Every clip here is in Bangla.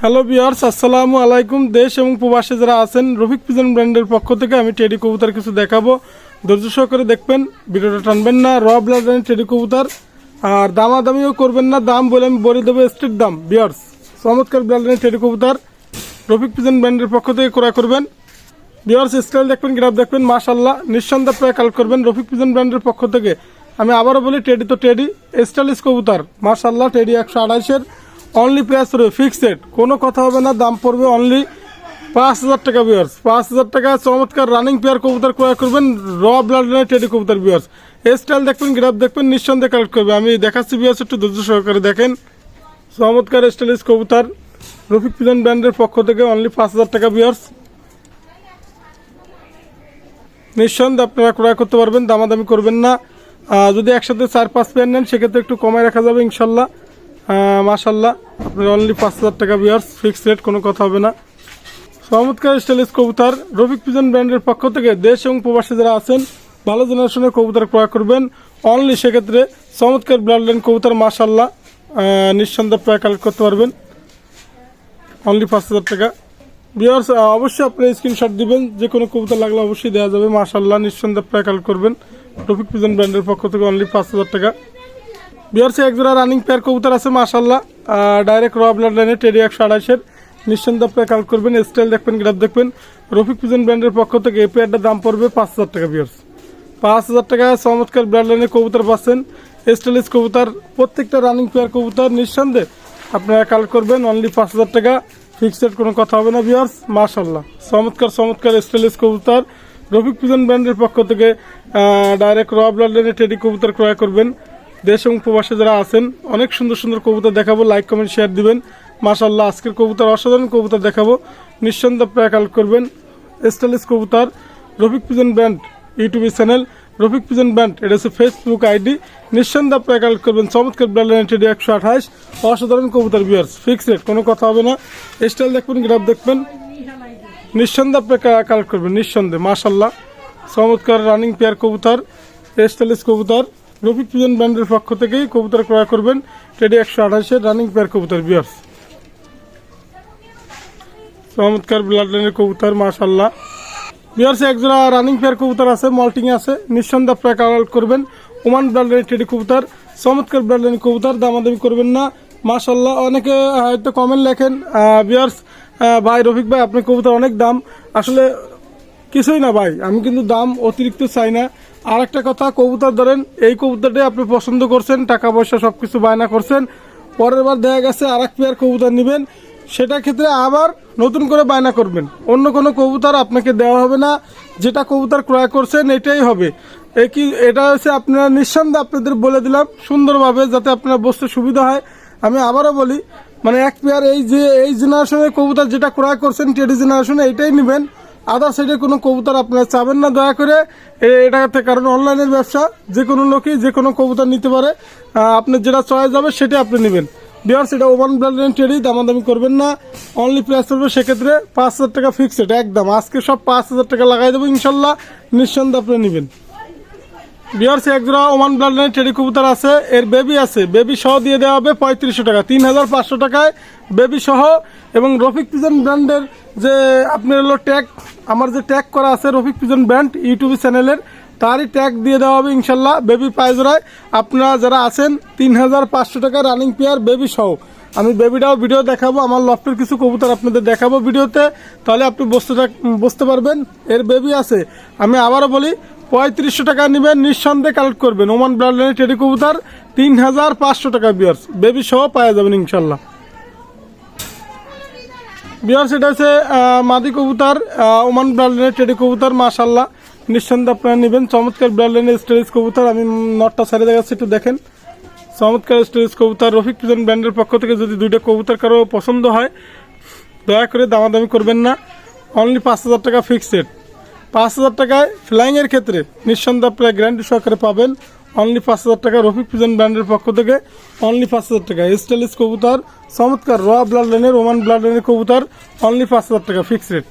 হ্যালো বিয়ার্স আসসালামু আলাইকুম দেশ এবং প্রবাসে যারা আছেন রফিক পিজন ব্র্যান্ডের পক্ষ থেকে আমি টেডি কবুতার কিছু দেখাবো। ধৈর্য সহকারে দেখবেন, ভিডিওটা টানবেন না। র ব্লাডের টেডি কবুতার আর দামাদামিও করবেন না। দাম বলে আমি বলে দেবো স্ট্রিট দাম বিয়ার্স চমৎকার ব্লাডের টেডি কবুতার রফিক পিজন ব্র্যান্ডের পক্ষ থেকে ক্রয় করবেন। বিয়ার্স স্টাইল দেখবেন গ্রাফ দেখবেন মাশাল্লাহ নিঃসন্দেহ প্রায় কাল করবেন রফিক পিজন ব্র্যান্ডের পক্ষ থেকে। আমি আবারও বলি টেডি তো টেডি স্টাইলিশ কবুতর মাশাল্লাহ টেডি একশো আড়াইশের। অনলি প্রাইস রয়ে ফিক্সড কোনো কথা হবে না, দাম পড়বে অনলি পাঁচ হাজার টাকা বিয়ার্স পাঁচ হাজার টাকা, চমৎকার রানিং পেয়ার কবুতর ক্রয় করবেন র ব্লাড টেডি কবুতর বিয়ার্স স্টাইল দেখবেন গ্রাফ দেখবেন, নিঃসন্দেহে কালেক্ট করবে। আমি দেখাচ্ছি বিয়ার্স একটু ধৈর্য সহকারে দেখেন। চমৎকার স্টাইলিশ কবুতর। রফিক পিজন ব্র্যান্ডের পক্ষ থেকে অনলি পাঁচ হাজার টাকা বিয়ার্স নিঃসন্দেহে আপনারা ক্রয় করতে পারবেন, দামাদামি করবেন না। যদি একসাথে চার পাঁচ পেয়ার নেন, সেক্ষেত্রে একটু কমায় রাখা যাবে, ইনশাল্লাহ। মাশাল্লাহ আপনার অনলি পাঁচ হাজার টাকা বিয়ার্স ফিক্সড রেট কোনো কথা হবে না। চমৎকার স্টাইলিশ কবুতর রফিক পিজন ব্র্যান্ডের পক্ষ থেকে দেশ এবং প্রবাসী যারা আছেন, ভালো জেনারেশনের কবুতর ক্রয় করবেন। অনলি সেক্ষেত্রে চমৎকার ব্লাড লাইন কবুতর মাশাল্লাহ নিঃসন্দেহে প্রায় কালেক্ট করতে পারবেন। অনলি পাঁচ হাজার টাকা। বিয়ার্স অবশ্যই আপনি স্ক্রিনশট দিবেন। যে কোনো কবুতর লাগলে অবশ্যই দেওয়া যাবে। মাশাল্লাহ নিঃসন্দেহে প্রায় কালেক্ট করবেন। রফিক পিজন ব্র্যান্ডের পক্ষ থেকে অনলি পাঁচ হাজার টাকা। বিয়ার্সে একজোড়া রানিং পেয়ার কবুতর আছে মাশাল্লাহ ডাইরেক্ট র ব্লাড লাইনে টেডি একশো আড়াইশের। নিঃসন্দেহে আপনারা কালেক্ট করবেন স্টাইল দেখবেন গ্রাফ দেখবেন। রফিক পিজন ব্র্যান্ডের পক্ষ থেকে এই পেয়ারটার দাম পড়বে পাঁচ হাজার টাকা বিয়ার্স পাঁচ হাজার টাকা চমৎকার ব্লাড লাইনের কবুতর পাচ্ছেন। স্টাইলিশ কবুতর, প্রত্যেকটা রানিং পেয়ার কবুতর নিঃসন্দেহে আপনারা কালেক্ট করবেন অনলি পাঁচ হাজার টাকা। ফিক্সড কোনো কথা হবে না বিয়ার্স মাশাল্লাহ চমৎকার চমৎকার স্টাইলিশ কবুতর। রফিক পিজন ব্র্যান্ডের পক্ষ থেকে ডাইরেক্ট র ব্লাড লাইনে টেডি কবুতর ক্রয় করবেন। দেশ এবং প্রবাসে যারা আছেন, অনেক সুন্দর সুন্দর কবুতর দেখাবো। লাইক কমেন্ট শেয়ার দিবেন। মাশাল্লাহ আজকের কবুতর অসাধারণ কবুতর দেখাবো। নিঃসন্দেহে কালেক্ট করবেন স্টাইলিশ কবুতর। Rafiq pigeon band YouTube channel Rafiq pigeon band এটা হচ্ছে ফেসবুক আইডি নিঃসন্দেহে প্রায় কালেক্ট করবেন। চমৎকার লাইন টেডি একশো আঠাশ। অসাধারণ কবুতর বিয়ার্স ফিক্সড রেট কোনো কথা হবে না। স্টাইল দেখবেন গ্রাফ দেখবেন। নিঃসন্দেহে আপনি কালেক্ট করবেন। নিঃসন্দেহে মাশাল্লাহ চমৎকার রানিং পেয়ার কবুতর। স্টাইলিশ কবুতর। রফিক পিজন ব্র্যান্ডের পক্ষ থেকেই কবুতর ক্রয় করবেন টেডি একশো আঠাশের রানিং পেয়ার কবুতর বিয়ার্স চমৎকার ব্লাড লাইনের কবুতর মাশাল্লাহ বিয়ার্স একজোড়া রানিং পেয়ার কবুতর আছে মল্টিং আছে। নিঃসন্দেহে আপনারা কালেক্ট করবেন। ওমান ব্লাড লাইনের টেডি কবুতর, চমৎকার ব্লাড লাইনের কবুতর, দামাদামি করবেন না। মাশাল্লাহ অনেকে হয়তো কমেন্ট লেখেন বিয়ার্স ভাই রফিক ভাই, আপনার কবুতর অনেক দাম। আসলে কিছুই না ভাই, আমি কিন্তু দাম অতিরিক্ত চাই না। আর একটা কথা, কবুতর ধরেন, এই কবুতরটাই আপনি পছন্দ করছেন, টাকা পয়সা সব কিছু বায়না করছেন। পরের বার দেখা গেছে আর এক পেয়ার কবুতর নেবেন সেটা ক্ষেত্রে আবার নতুন করে বায়না করবেন। অন্য কোনো কবুতর আপনাকে দেওয়া হবে না, যেটা কবুতর ক্রয় করছেন, এটাই হবে। এই কি এটা হচ্ছে আপনারা নিঃসন্দেহে আপনাদের বলে দিলাম, সুন্দরভাবে যাতে আপনার বসতে সুবিধা হয়। আমি আবারও বলি মানে এক পেয়ার এই যে, এই জেনারেশনের কবুতর যেটা ক্রয় করছেন টেডি জেনারেশনে এটাই নেবেন। আদার সাইডে কোনো কবুতর আপনারা চাবেন না, দয়া করে। এটাতে কারণ অনলাইনের ব্যবসা, যে কোনো লোকই যে কোনো কবুতর নিতে পারে। আপনার যেটা চয়েস যাবে সেটা আপনি নেবেন। বিয়ার্স এটা ওভান ব্র্যান্ড টেরি দামাদামি করবেন না। অনলি প্রাইস পড়বে সেক্ষেত্রে পাঁচ হাজার টাকা ফিক্সড একদম। আজকে সব পাঁচ হাজার টাকা লাগাই দেবো, ইনশাল্লাহ নিঃসন্দেহে আপনি নেবেন। বিয়ার্স একজোড়া ওমান ব্লাডের টেডি কবুতর আছে, এর বেবি আছে। বেবি সহ দিয়ে দেওয়া হবে পঁয়ত্রিশশো টাকা, তিন হাজার পাঁচশো টাকায় বেবি সহ। এবং রফিক পিজন ব্র্যান্ডের যে, আপনার হলো ট্যাগ আমার যে ট্যাগ করা আছে রফিক পিজন ব্র্যান্ড ইউটিউব চ্যানেলের, তারই ট্যাগ দিয়ে দেওয়া হবে ইনশাল্লাহ বেবি পায়জোড়ায় আপনারা যারা আছেন তিন হাজার পাঁচশো টাকা রানিং পেয়ার বেবি সহ আমি বেবিটাও ভিডিও দেখাবো, আমার লফটের কিছু কবুতর আপনাদের দেখাবো ভিডিওতে তাহলে আপনি বুঝতে বসতে পারবেন, এর বেবি আছে। আমি আবারও বলি, পঁয়ত্রিশশো টাকা নেবেন, নিঃসন্দেহে কালেক্ট করবেন। ওমান ব্রান্ডের টেডি কবুতর তিন হাজার পাঁচশো টাকা বিয়ার্স বেবি সহ পাওয়া যাবেন ইনশাল্লাহ। এটা হচ্ছে আহ, মাদি কবুতর ওমান ব্রান্ডের টেডি কবুতর মাশাল্লাহ নিঃসন্দেহে আপনারা নেবেন। চমৎকার ব্রান্ডের স্টোরেজ কবুতর আমি নটটা সাইডে দেখাচ্ছি একটু দেখেন। চমৎকার স্টোরেজ কবুতর রফিক পিজন ব্র্যান্ডের পক্ষ থেকে যদি দুইটা কবুতর কারও পছন্দ হয় দয়া করে দামাদামি করবেন না। অনলি পাঁচ হাজার টাকা ফিক্সড পাঁচ হাজার টাকায় ফ্লাইংয়ের ক্ষেত্রে নিঃসন্দেহে আপনারা গ্যারান্টি সহকারে পাবেন। অনলি পাঁচ হাজার টাকা রফিক পিজন ব্র্যান্ডের পক্ষ থেকে অনলি পাঁচ হাজার টাকা। স্টাইলিশ কবুতর, চমৎকার র ব্লাড লাইনের ওমান ব্লাড লাইনের কবুতর, অনলি পাঁচ হাজার টাকা ফিক্সড রেট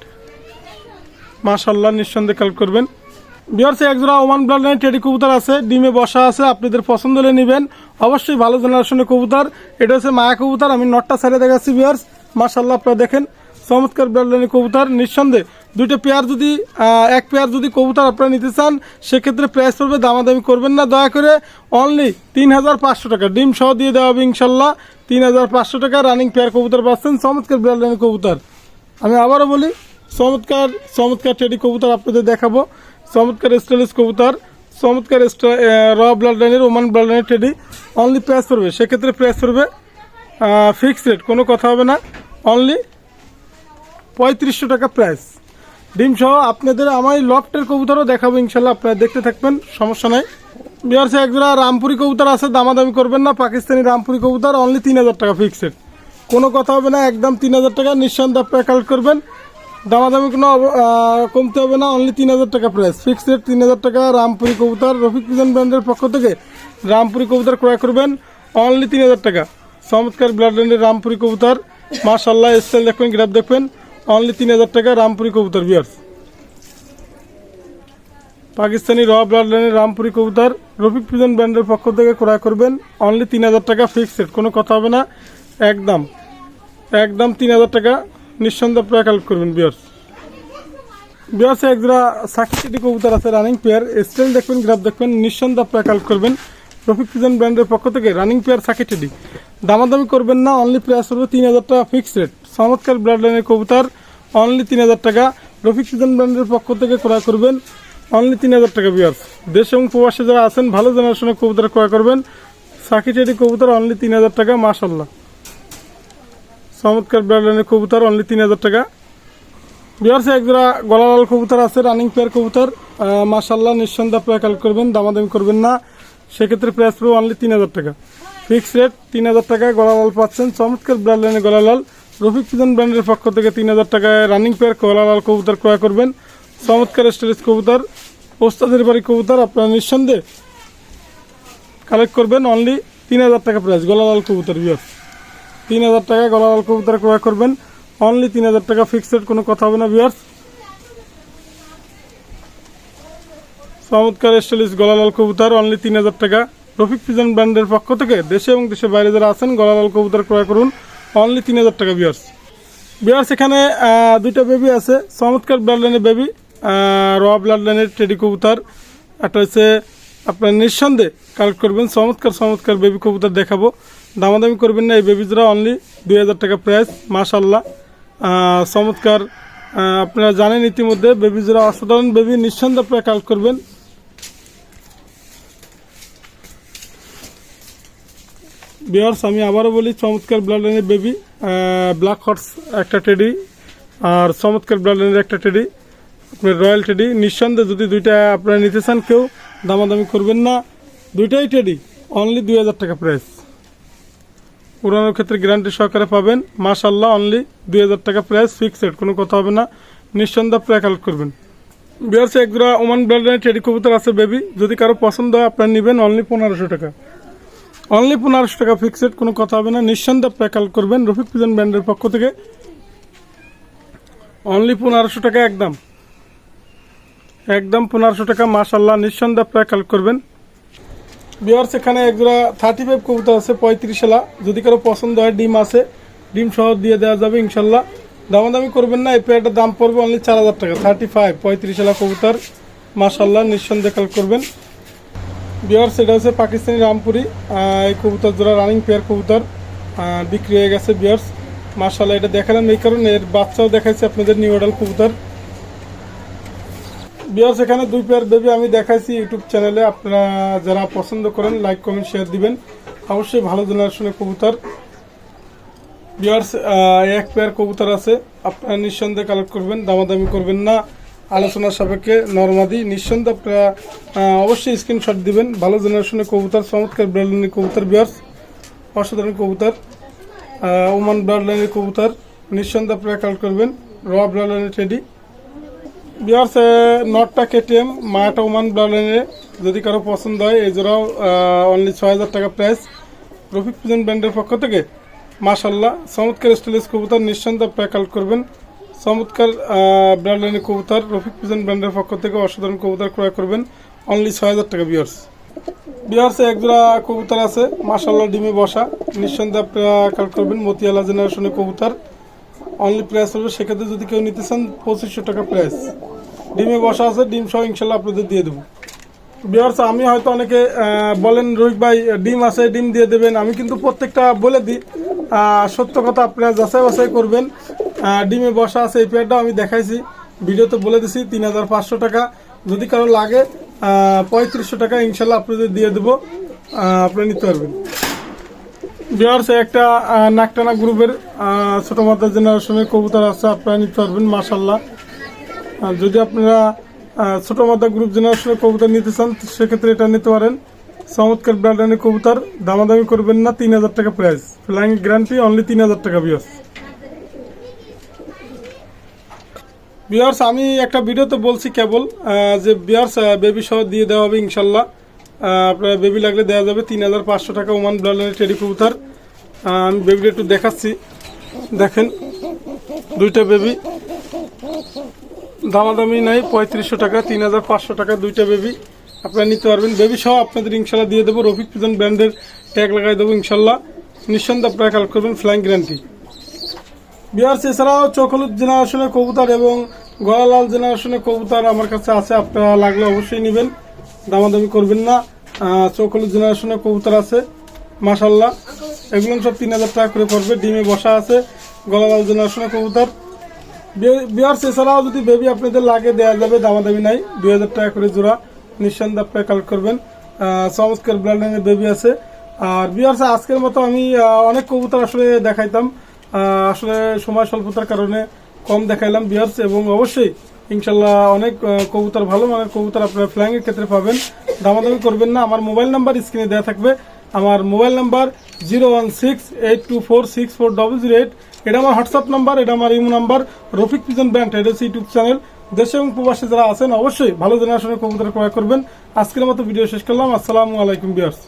মাশাল্লাহ নিঃসন্দেহে কাল করবেন। বিহার সে একজোড়া ওমান ব্লাড লাইন টেডি কবুতর আছে, ডিমে বসা আছে, আপনাদের পছন্দ হলে নেবেন। অবশ্যই ভালো জেনারেশনের কবুতর, এটা হচ্ছে মায়া কবুতর, আমি নটটা ছেড়ে দেখাচ্ছি বিহার্স মাশাল্লাহ আপনারা দেখেন, চমৎকার ব্লাড লাইনের কবুতর, নিঃসন্দেহে। দুইটা পেয়ার যদি এক পেয়ার যদি কবুতর আপনারা নিতে চান, সেক্ষেত্রে প্রাইস পড়বে, দামাদামি করবেন না। দয়া করে অনলি তিন হাজার পাঁচশো টাকা। ডিম সহ দিয়ে দেওয়া হবে ইনশাল্লাহ। তিন হাজার পাঁচশো টাকা রানিং পেয়ার কবুতর পাচ্ছেন, চমৎকার ব্লাড লাইনের কবুতর। আমি আবারও বলি, চমৎকার চমৎকার টেডি কবুতর আপনাদের দেখাবো। চমৎকার স্টাইলিশ কবুতর, চমৎকার র ব্লাড লাইনের ওমান ব্লাড লাইনের টেডি অনলি প্রাইস পড়বে, সেক্ষেত্রে প্রাইস পড়বে ফিক্সড রেট কোনো কথা হবে না। অনলি পঁয়ত্রিশশো টাকা প্রাইস ডিম সহ আপনাদের আমার লফটের কবুতরও দেখাবো, ইনশাল্লাহ আপনারা দেখতে থাকবেন, সমস্যা নাই। বিহারসে একজোড়া রামপুরি কবুতর আছে, দামাদামি করবেন না, পাকিস্তানি রামপুরি কবুতর অনলি তিন হাজার টাকা ফিক্সড কোনো কথা হবে না, একদম তিন হাজার টাকা, নিঃসন্দেহে আপনারা কালেক্ট করবেন। দামাদামি কোনো কমতে হবে না অনলি তিন হাজার টাকা প্রাইস ফিক্সড রেট তিন হাজার টাকা, রামপুরি কবুতর, রফিক পিজন ব্র্যান্ডের পক্ষ থেকে রামপুরি কবুতর ক্রয় করবেন অনলি তিন হাজার টাকা। চমৎকার ব্লাড ল্যান্ডের রামপুরি কবুতর মাশাল্লাহ স্টাইল দেখবেন গ্রাফ দেখবেন। অনলি তিন হাজার টাকা রামপুরি কবুতর বিয়ার্স পাকিস্তানি র ব্লাড লাইনের রামপুরি কবুতর, রফিক পিজন ব্র্যান্ডের পক্ষ থেকে ক্রয় করবেন। অনলি তিন হাজার টাকা ফিক্সড কোনো কথা হবে না। একদম একদম তিন হাজার টাকা নিঃসন্দেহে আপনারা কালেক্ট করবেন বিয়ার্স বিয়ার্স একজোড়া সাকি সিটি কবুতর আছে রানিং পেয়ার স্টাইল দেখবেন গ্রাফ দেখবেন, নিঃসন্দেহে আপনারা কালেক্ট করবেন। রফিক পিজন ব্র্যান্ডের পক্ষ থেকে রানিং পেয়ার সাকিটেডি দামাদামি করবেন না, অনলি প্রাইস হবে তিন হাজার টাকা ফিক্সড রেট চমৎকার ব্লাড লাইনের কবুতর অনলি তিন হাজার টাকা। রফিক পিজন ব্র্যান্ডের পক্ষ থেকে ক্রয় করবেন। অনলি তিন হাজার টাকা বিয়ার্স দেশ এবং প্রবাসে যারা আছেন, ভালো জেনারেশনের কবুতর ক্রয় করবেন। সাকি টেডি কবুতর অনলি তিন হাজার টাকা মাসাল্লাহ চমৎকার ব্লাড লাইনের কবুতর অনলি তিন হাজার টাকা। বিহারসে একজোড়া গলালাল কবুতর আছে রানিং পেয়ার কবুতর। মাসাল্লাহ নিঃসন্দেহে আপনারা কালেক্ট করবেন, দামাদামি করবেন না। সেক্ষেত্রে প্রাইস পড়বে অনলি তিন হাজার টাকা। ফিক্স রেট তিন হাজার টাকায় গলালাল পাচ্ছেন। চমৎকার ব্র্যান্ড লাইনে গলালাল। রফিক পিজন ব্র্যান্ডের পক্ষ থেকে তিন হাজার টাকায় রানিং পেয়ার গলালাল কবুতর ক্রয় করবেন। চমৎকার স্টোরেজ কবুতর, ওস্তাদের বাড়ি কবুতর আপনারা নিঃসন্দেহে কালেক্ট করবেন। অনলি তিন হাজার টাকা প্রাইস গলালাল কবুতর বিয়ার তিন হাজার টাকায় গলালাল কবুতর ক্রয় করবেন। অনলি তিন হাজার টাকা ফিক্সড কোনো কথা হবে না বিয়ার্স চমৎকার স্টাইলিশ গলালাল কবুতর অনলি তিন হাজার টাকা। রফিক পিজন ব্র্যান্ডের পক্ষ থেকে দেশে এবং দেশের বাইরে যারা আছেন, গলালাল কবুতর ক্রয় করুন। অনলি তিন হাজার টাকা বিয়ার্স বিয়ার্স এখানে দুইটা বেবি আছে। চমৎকার ব্লাড লাইনের বেবি র ব্লাড লাইনের টেডি কবুতর। একটা হচ্ছে আপনার নিঃসন্দেহে কালেক্ট করবেন। চমৎকার চমৎকার বেবি কবুতর দেখাবো। দামাদামি করবেন না, এই বেবিজরা অনলি দুই হাজার টাকা প্রাইস মাশাল্লাহ চমৎকার আপনারা জানেন ইতিমধ্যে বেবিজরা অসাধারণ বেবি নিঃসন্দেহে আপনারা কালেক্ট করবেন। বিয়ার্স, আমি আবারও বলি, চমৎকার ব্লাড লাইনের বেবি ব্ল্যাক হর্স একটা টেডি আর চমৎকার ব্লাড লাইনের একটা টেডি আপনার রয়্যাল টেডি নিঃসন্দেহে যদি দুইটা আপনারা নিতে চান, কেউ দামাদামি করবেন না। দুইটাই টেডি অনলি দুই হাজার টাকা প্রাইস পুরানোর ক্ষেত্রে গ্যারান্টি সহকারে পাবেন। মাশাল্লাহ অনলি দুই হাজার টাকা প্রাইস ফিক্সড কোনো কথা হবে না। নিঃসন্দেহে প্রায় কালেক্ট করবেন। বিয়ার্সে একজোড়া ওমান ব্লাড লাইনের টেডি কবুতর আছে বেবি যদি কারও পছন্দ হয়, আপনারা নেবেন অনলি পনেরোশো টাকা। অনলি পনেরোশো টাকা ফিক্সড কোনো কথা হবে না। নিঃসন্দেহ প্যাকাল করবেন। রফিক পিজন ব্র্যান্ডের পক্ষ থেকে। অনলি পনেরোশো টাকা একদম। একদম পনেরোশো টাকা মাশাল্লাহ নিঃসন্দেহ প্যাকাল করবেন। বিহার সেখানে একজোড়া থার্টি ফাইভ কবুতর আছে, পঁয়ত্রিশ এলা যদি কারও পছন্দ হয়, ডিম আছে, ডিম সহ দিয়ে দেওয়া যাবে ইনশাল্লাহ দামাদামি করবেন না, এই পেয়ারটার দাম পড়বে অনলি চার হাজার টাকা। থার্টি ফাইভ পঁয়ত্রিশ এলা কবুতর। মাশাল্লাহ নিঃসন্দেহে কাল করবেন। বিহার সেটা হচ্ছে পাকিস্তানি রামপুরি এই কবুতর জোড়া রানিং পেয়ার কবুতর বিক্রি হয়ে গেছে বিয়ার্স মার্শাল্লাহ এটা দেখালাম এই কারণে, এর বাচ্চাও দেখাইছে আপনাদের নিউ মডেল কবুতর। বিয়ার্স এখানে দুই পেয়ার বেবি আমি দেখাইছি ইউটিউব চ্যানেলে আপনারা যারা পছন্দ করেন লাইক কমেন্ট শেয়ার দিবেন। অবশ্যই ভালো জেনারেশনের কবুতর। বিয়ার্স এক পেয়ার কবুতর আছে, আপনারা নিঃসন্দেহে কালেক্ট করবেন, দামাদামি করবেন না। আলোচনার সাপেক্ষে নর্মাদি, নিঃসন্দেহে আপনারা অবশ্যই স্ক্রিনশট দিবেন। ভালো জেনারেশনের কবুতর, চমৎকার ব্রাডলাইনের কবুতর বিয়ার্স অসাধারণ কবুতর। ওমান ব্রাডলাইনের কবুতর। নিঃসন্দেহে আপনারা কালেক্ট করবেন। র ব্রাডলাইনের টেডি বিয়ার্স নটটা কেটিএম মায়াটা ওমান ব্রাডলাইনের যদি কারও পছন্দ হয়, এই জোড়াও অনলি ছয় হাজার টাকা প্রাইস রফিক পিজন ব্র্যান্ডের পক্ষ থেকে মাশাল্লাহ চমৎকার স্টাইলিশ কবুতর। নিঃসন্দেহে আপনারা কালেক্ট করবেন। চমৎকার ব্র্যান্ড লাইনের কবুতর। রফিক পিজন ব্র্যান্ডের পক্ষ থেকে অসাধারণ কবুতর ক্রয় করবেন। অনলি ছয় হাজার টাকা বিয়ার্স বিহারসে একজোড়া কবুতর আছে। মাশাল্লাহ ডিমে বসা। নিঃসন্দেহে আপনারা কালেক্ট করবেন মতিয়ালা জেনারেশনের কবুতর। অনলি প্রাইস হবে, সেক্ষেত্রে যদি কেউ নিতে চান, পঁচিশশো টাকা প্রাইস ডিমে বসা আছে ডিম সহ ইনশাল্লাহ আপনাদের দিয়ে দেবো। বিহার্স আমি হয়তো অনেকে বলেন, রোহিত ভাই, ডিম আছে, ডিম দিয়ে দেবেন। আমি কিন্তু প্রত্যেকটা বলে দিই। সত্য কথা আপনারা যাচাই বাছাই করবেন। ডিমে বসা আছে এই পেয়ারটাও আমি দেখাইছি। ভিডিওতে বলে দিছি তিন হাজার পাঁচশো টাকা। যদি কারও লাগে পঁয়ত্রিশশো টাকা ইনশাল্লাহ আপনাদের দিয়ে দেবো। আহ, আপনারা নিতে পারবেন। বিহার্স একটা নাকটানা গ্রুপের ছোটো মাত্রা জেনারেশনের কবুতর আছে আপনারা নিতে পারবেন আর যদি আপনারা ছোট মাথা গ্রুপ জেনারেশনের কবুতর নিতে চান সেক্ষেত্রে এটা নিতে পারেন। চমৎকার ব্র্যান্ডের কবুতর দামাদামি করবেন না তিন হাজার টাকা প্রাইস ফ্লাইং গ্যারান্টি অনলি তিন হাজার টাকা বিয়ার্স বিয়ার্স আমি একটা ভিডিওতে বলছি কেবল যে বিয়ার্স বেবি সহ দিয়ে দেওয়া হবে ইনশাল্লাহ। আপনার বেবি লাগলে দেওয়া যাবে তিন হাজার পাঁচশো টাকা ওমান ব্র্যান্ডের টেডি কবুতর। আমি বেবিটা একটু দেখাচ্ছি। দেখেন, দুইটা বেবি দামাদামি নাই, পঁয়ত্রিশশো টাকা, তিন হাজার পাঁচশো টাকা, দুইটা বেবি আপনারা নিতে পারবেন। বেবি সহ আপনাদের ইনশাল্লাহ দিয়ে দেবো। রফিক পিজন ব্র্যান্ডের ট্যাগ লাগাই দেবো ইনশাল্লাহ। নিঃসন্দেহে আপনারা কালেক্ট করবেন ফ্লাইং গ্যারান্টি বিহার এছাড়াও চোখ হলুদ জেনারেশনের কবুতর এবং গলালাল জেনারেশনের কবুতর আমার কাছে আছে আপনারা লাগলে অবশ্যই নেবেন। দামাদামি করবেন না। আহ, চোখ হলুদ জেনারেশনের কবুতর আছে মাসাল্লাহ এগুলো সব তিন হাজার টাকা করে পড়বে ডিমে বসা আছে গলালাল জেনারেশনের কবুতর। বিহার এছাড়াও যদি বেবি আপনাদের লাগে দেওয়া যাবে দামাদামি নাই। দুই হাজার টাকা করে জোড়া নিঃসন্দেহে আপনারা কালেক্ট করবেন। চমৎকার ব্র্যান্ডের বেবি আছে। আর বিহার আজকের মতো আমি অনেক কবুতর আসলে দেখাইতাম। আসলে সময় স্বল্পতার কারণে কম দেখাইলাম বিহার্স এবং অবশ্যই ইনশাল্লাহ অনেক কবুতর ভালো মানের কবুতর আপনারা এর ক্ষেত্রে পাবেন। দামাদামি করবেন না, আমার মোবাইল নাম্বার স্ক্রিনে দেওয়া থাকবে। আমার mobile number zero one six eight two four six four double zero eight এটা আমার হোয়াটসঅ্যাপ নাম্বার, এটা আমার imo number, Rafiq pigeon band এটা হচ্ছে ইউটিউব চ্যানেল। দেশে এবং প্রবাসী যারা আছেন, অবশ্যই ভালো জেনারেশনের কবুতর ক্রয় করবেন। আজকের মতো ভিডিও শেষ করলাম। আসসালামু আলাইকুম বিয়ার্স